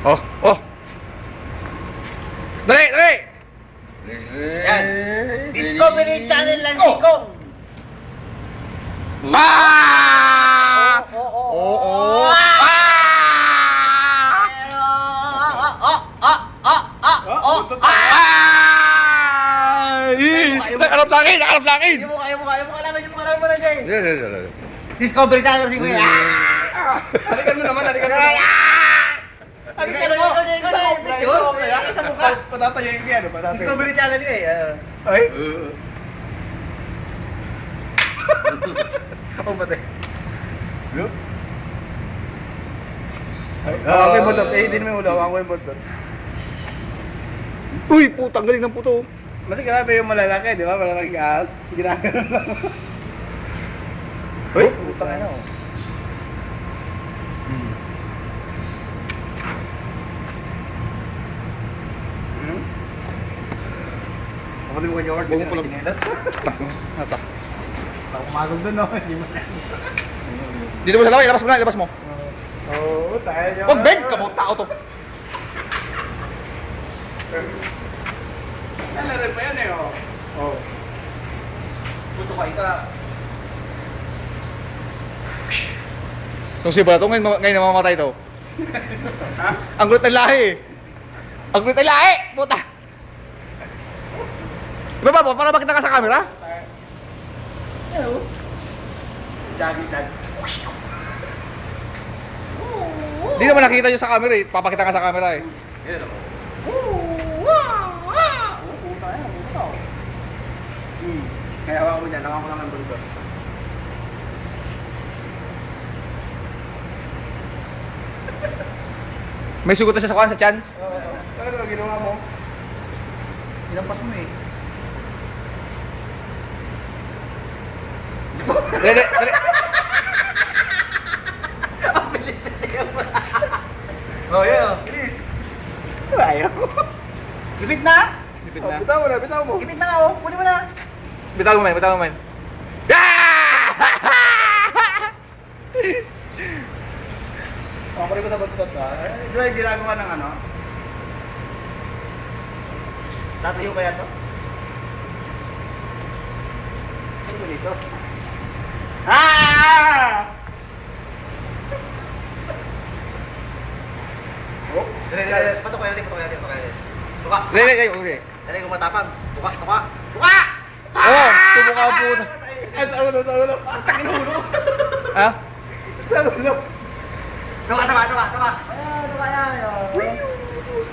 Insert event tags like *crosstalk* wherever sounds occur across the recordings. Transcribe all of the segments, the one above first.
Oh, oh. Dali, dali! Yan. Discovery Channel lang si Kong. Ah! Oo, oo, Oo. Ah! Ah! Oh, Ay! Nakalap sa akin! Nakalap sa akin! Yung mukha, yung mukha, yung mukha namin, yung mukha namin muna dyan. Discovery Channel si Kuya. Halikan mo naman, halikan mo naman. Halika mo, ikaw na. Video, halika sa mukha. Patatayin ko yan. Discovery Channel ka eh. ah. Ay? Ako ba tayo? Look. Ah, okay mo to. Eh, din mo yung ulo. Ako yung buntot. Uy, putang galing ng puto. Mas grabe yung malalaki, di ba? Malalaking ahas. Ginagano lang. Uy, putang ano. Mo Huwag mo pala- Kinelas. Ata. Ako kumagod dun, no? Hindi mo na. Dito mo sa laway, labas mo na, labas mo. Oo, tayo niya. Huwag, Ben! Kabot tao to. Nalaro pa yan eh, oh. Oh. Puto ka, ika. Itong si Bato, ngayon, ngayon namamatay to. *laughs* Ang gulat ng lahi. Ang gulat ng lahi! Puta! Iba ba, para makita ka sa camera? Hello. Jaggy, jaggy. Hindi naman nakita nyo sa camera eh. Papakita ka sa camera eh. Yan o. Puta yan, puta. Hmm. Kaya hawa ko dyan, hawa ko lang ang buntot. May sugot na siya sa kuwan, sa chan. Oo. Ano ginawa mo? Inampas mo eh. Dali, dali, dali. Oh, yan o. Ayaw. Ipit na? Oh, na. bitaw mo na, bitaw mo. Ipit na nga o. Kunin mo na. Bitawan mo man, bitawan mo man. *laughs* Ako rin ko sa buntot ha. Eh, Di ba yung ginagawa ng ano? Tatayo kaya to? Ano ba dito? Ah! Oh, Dali, dali, dali. Patok natin, patok natin, patok natin. Dali, dali. Okay. Dali, kung matapang. Tuka, tuka. Tuka! Oo, tubo ka po. Ay, sa ulo, sa ulo. Takin ulo. Ha? Sa ulo. Tuka, tuka, tuka, tuka. Ayan, tuka yan.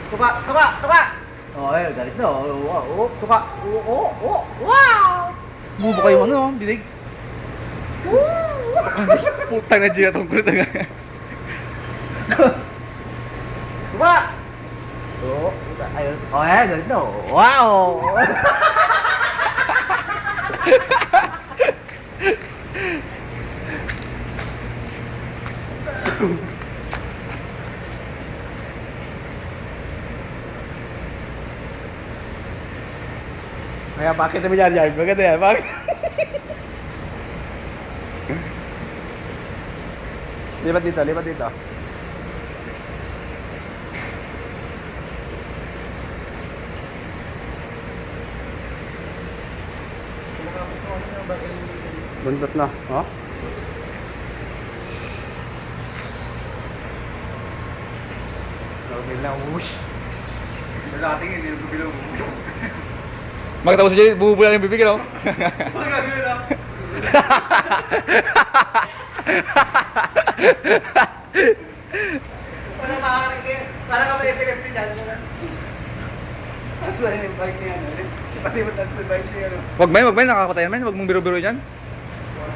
Tuka, tuka, tuka. Oh, ayun, galis na. Oh, oh, oh, tuka. Oh, oh, oh. Wow! Bubo kayo ano, bibig. Putang na Gia, tong kulit na nga. Tuka! Oh, tuka. Ayun. Oh, ayan, galis na. oh. Wow! Kaya bakit naman yan yan? Maganda yan, bakit? lipat dito, lipat dito. Buntot na, oh? Okay na, umush. Nakatingin, hindi nang bibilog. Magkatapos sa Gia, bububo lang yung bibig, no? Parang makakarinig. Parang kami epilepsy dyan. Ano yung bike niya? ano? Pati mo tatlo bike niya. ano? Wag man, wag man, nakakatayan man. Wag mong biro-biro yan.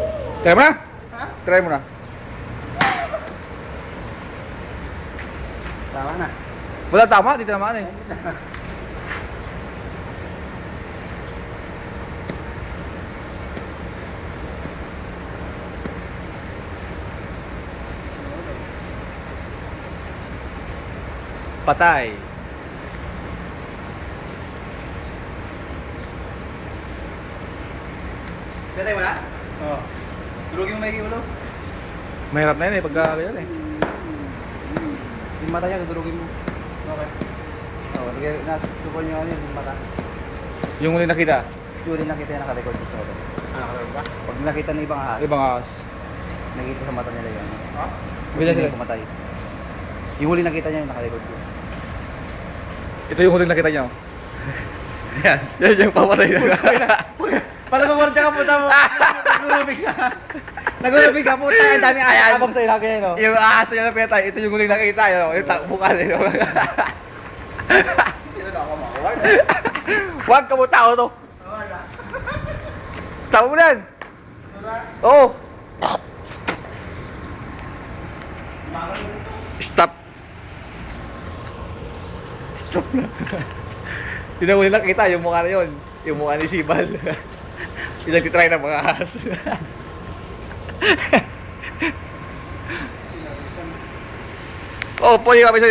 worry lang. Oh, yun. Okay. Pati mo. Try mo na. Ha? Try mo na. Tama na. Wala tama, dito naman Oo. Durugin mo may ulo. Mahirap na yun eh, pagka ganyan eh. Yung mata niya, dudurugin mo. Okay. Oo, oh, nasusukan niyo ano yung mata. Yung huli nakita, Yung rin nakita yung nakarecord sa photo. Ah, nakalaw ba? Pag nakita ng ibang ahas, ibang ahas. nakita sa mata nila yun. Ha? Bila Sino sila. yung pumatay. Yung huli nakita niya yung nakarecord ko. Ito yung huli nakita niyo. *laughs* Yan. Yan yung papatay na. Pala mo ka puta mo. *laughs* Nagulubig ka. Nagulubig ka puta. Ang dami Ayan. abang sa ilagay no. yung ahas na niya na pinatay, ito yung huli nakita. Yun, yung rin. Sino na ako makawal? Huwag ka mo tao to. Tao mo yan. Oo. Stop. Stop na. Yun ang huli nakita, yung mukha na yun. Yung mukha ni Sibal. *laughs* yung nagtitry ng mga ahas. Oo, oh, pwede kami sa